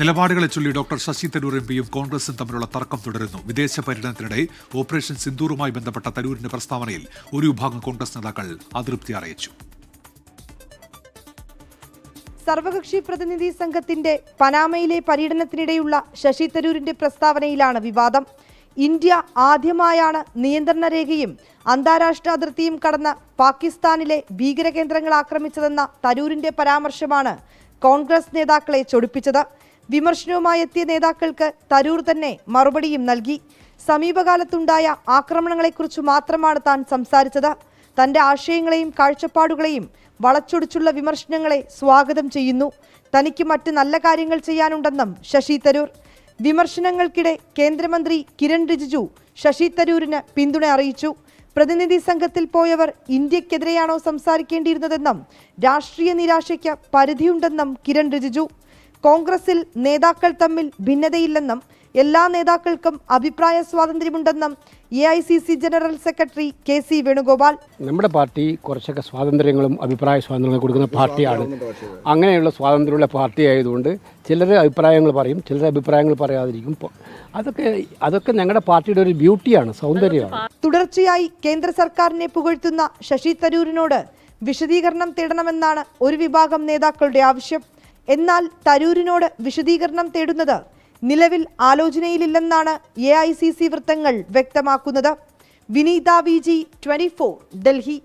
നിലപാടുകളെ ചൊല്ലി doctor Sasi Tharoor M പിയും കോൺഗ്രസും തമ്മിലുള്ള തർക്കം തുടരുന്നു. വിദേശ പര്യടനത്തിനിടെ ഓപ്പറേഷൻ സിന്ദൂറുമായി ബന്ധപ്പെട്ട തരൂരിന്റെ പ്രസ്താവനയിൽ ഒരു വിഭാഗം കോൺഗ്രസ് നേതാക്കൾ അതൃപ്തി അറിയിച്ചു. സർവകക്ഷി പ്രതിനിധി സംഘത്തിന്റെ പനാമയിലെ പര്യടനത്തിനിടെയുള്ള ശശി തരൂരിന്റെ പ്രസ്താവനയിലാണ് വിവാദം. ഇന്ത്യ ആദ്യമായാണ് നിയന്ത്രണ രേഖയും അന്താരാഷ്ട്ര അതിർത്തിയും കടന്ന് പാകിസ്ഥാനിലെ ഭീകരകേന്ദ്രങ്ങൾ ആക്രമിച്ചതെന്ന തരൂരിന്റെ പരാമർശമാണ് കോൺഗ്രസ് നേതാക്കളെ ചൊടിപ്പിച്ചത്. വിമർശനവുമായി എത്തിയ നേതാക്കൾക്ക് തരൂർ തന്നെ മറുപടിയും നൽകി. സമീപകാലത്തുണ്ടായ ആക്രമണങ്ങളെക്കുറിച്ച് മാത്രമാണ് താൻ സംസാരിച്ചത്. തന്റെ ആശയങ്ങളെയും കാഴ്ചപ്പാടുകളെയും വളച്ചൊടിച്ചുള്ള വിമർശനങ്ങളെ സ്വാഗതം ചെയ്യുന്നു. തനിക്ക് മറ്റ് നല്ല കാര്യങ്ങൾ ചെയ്യാനുണ്ടെന്നും ശശി തരൂർ. വിമർശനങ്ങൾക്കിടെ കേന്ദ്രമന്ത്രി കിരൺ റിജിജു ശശി തരൂരിന് പിന്തുണ അറിയിച്ചു. പ്രതിനിധി സംഘത്തിൽ പോയവർ ഇന്ത്യക്കെതിരെയാണോ സംസാരിക്കേണ്ടിയിരുന്നതെന്നും രാഷ്ട്രീയ നിരാശയ്ക്ക് പരിധിയുണ്ടെന്നും കിരൺ റിജിജു. കോൺഗ്രസിൽ നേതാക്കൾ തമ്മിൽ ഭിന്നതയില്ലെന്നും എല്ലാ നേതാക്കൾക്കും അഭിപ്രായ സ്വാതന്ത്ര്യമുണ്ടെന്നും A I C C general secretary K C Venugopal. നമ്മുടെ പാർട്ടി കുറച്ചൊക്കെ സ്വാതന്ത്ര്യങ്ങളും അഭിപ്രായ സ്വാതന്ത്ര്യങ്ങളും കൊടുക്കുന്ന പാർട്ടിയാണ്. അങ്ങനെയുള്ള സ്വാതന്ത്ര്യമുള്ള പാർട്ടി ആയതുകൊണ്ട് ചിലർ അഭിപ്രായങ്ങൾ പറയും ചിലർ അഭിപ്രായങ്ങൾ പറയാതിരിക്കും. അതൊക്കെ അതൊക്കെ ഞങ്ങളുടെ പാർട്ടിയുടെ ഒരു ബ്യൂട്ടിയാണ് സൗന്ദര്യമാണ്. തുടർച്ചയായി കേന്ദ്ര സർക്കാരിനെ പുകഴ്ത്തുന്ന ശശി തരൂരിനോട് വിശദീകരണം തേടണമെന്നാണ് ഒരു വിഭാഗം നേതാക്കളുടെ ആവശ്യം. എന്നാൽ തരൂരിനോട് വിശദീകരണം തേടുന്നത് നിലവിൽ ആലോചനയിലില്ലെന്നാണ് എ ഐ സി സി വൃത്തങ്ങൾ വ്യക്തമാക്കുന്നത്. Vineetha V G twenty four Delhi.